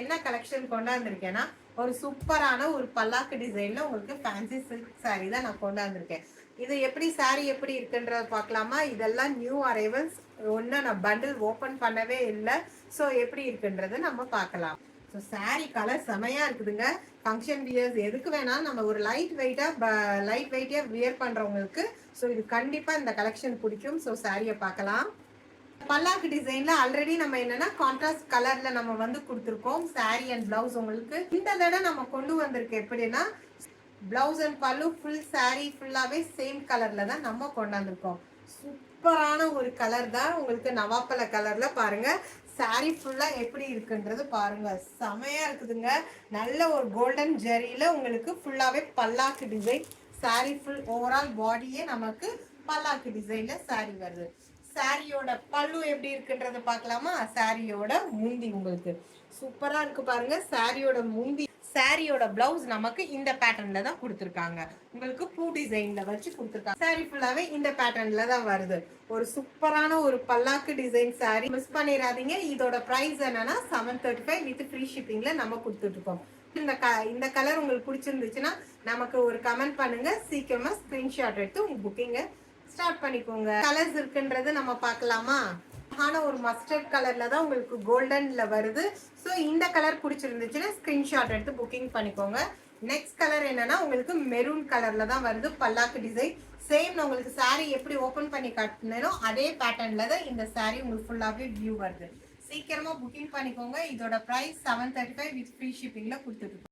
என்ன கலெக்ஷன் கொண்டாந்துருக்கேன்னா ஒரு சூப்பரான ஒரு பல்லாக்கு டிசைனில் உங்களுக்கு ஃபேன்சி சில்க் சாரீ தான் நான் கொண்டாந்துருக்கேன். இது எப்படி saree எப்படி இருக்குன்றத பார்க்கலாமா? இதெல்லாம் நியூ அரைவல்ஸ் ஒன்றும் நான் பண்டில் ஓப்பன் பண்ணவே இல்லை. ஸோ எப்படி இருக்குன்றதை நம்ம பார்க்கலாம். ஸோ saree கலர் செமையாக இருக்குதுங்க. ஃபங்க்ஷன் வியர்ஸ் எதுக்கு வேணாலும் நம்ம ஒரு லைட் வெயிட்டா லைட் வெயிட்டாக வியர் பண்ணுறவங்களுக்கு ஸோ இது கண்டிப்பாக இந்த கலெக்ஷன் பிடிக்கும். ஸோ சாரியை பார்க்கலாம். பல்லாக்கு டிசைன்ல ஆல்ரெடி நம்ம என்னன்னா கான்ட்ராஸ்ட் கலர்ல நம்ம வந்து கொடுத்துருக்கோம். சாரி அண்ட் பிளவுஸ் உங்களுக்கு. இந்த தடவை நம்ம கொண்டு வந்திருக்க எப்படின்னா பிளவுஸ் அண்ட் பல்லு ஃபுல் சாரி ஃபுல்லாவே சேம் கலர்ல தான் நம்ம கொண்டாந்துருக்கோம். சூப்பரான ஒரு கலர் தான் உங்களுக்கு நவாப்பழ கலர்ல பாருங்க. சாரி ஃபுல்லாக எப்படி இருக்குன்றது பாருங்க. செமையாக இருக்குதுங்க. நல்ல ஒரு கோல்டன் ஜெரியில உங்களுக்கு ஃபுல்லாகவே பல்லாக்கு டிசைன் சாரி ஃபுல் ஓவரால் பாடியே நமக்கு பல்லாக்கு டிசைனில் சாரி வருது. சாரியோட பல்லு எப்படி இருக்குன்றது பார்க்கலாமா? சாரியோட முந்தி உங்களுக்கு. சூப்பரா இருக்கு பாருங்க. சாரியோட முந்தி சாரியோட பிளவுஸ் நமக்கு இந்த பேட்டர்ன்ல தான் கொடுத்துருக்காங்க. உங்களுக்கு பூ டிசைன்ல வச்சு கொடுத்துருக்காங்க. சாரி ஃபுல்லாவே இந்த பேட்டர்ன்ல தான் வருது. ஒரு சூப்பரான ஒரு பல்லாக்கு டிசைன் சாரி மிஸ் பண்ணிடாதீங்க. இதோட ப்ரைஸ் என்னன்னா seven thirty five with free ஷிப்பிங்ல நம்ம கொடுத்துட்டு இருக்கோம். இந்த க இந்த கலர் உங்களுக்கு பிடிச்சிருந்துச்சுன்னா நமக்கு ஒரு கமெண்ட் பண்ணுங்க. சீக்கிரமா ஸ்கிரீன்ஷாட் எடுத்து உங்க புக்கிங்க ஸ்டார்ட் பண்ணிக்கோங்க. கலர்ஸ் இருக்குன்றது நம்ம பார்க்கலாமா? ஆனா ஒரு மஸ்டர்ட் கலர்ல தான் உங்களுக்கு கோல்டன்ல வருது. ஸோ இந்த கலர் பிடிச்சிருந்துச்சுன்னா ஸ்க்ரீன்ஷாட் எடுத்து புக்கிங் பண்ணிக்கோங்க. நெக்ஸ்ட் கலர் என்னன்னா உங்களுக்கு மெரூன் கலர்ல தான் வருது. பல்லாக்கு டிசைன் சேம் உங்களுக்கு சாரீ எப்படி ஓப்பன் பண்ணி காட்டினோ அதே பேட்டர்ன்ல தான் இந்த சாரீ உங்களுக்கு ஃபுல்லாகவே வியூ வருது. சீக்கிரமா புக்கிங் பண்ணிக்கோங்க. இதோட price seven thirty five with free ஷிப்பிங்கில் கொடுத்துட்டு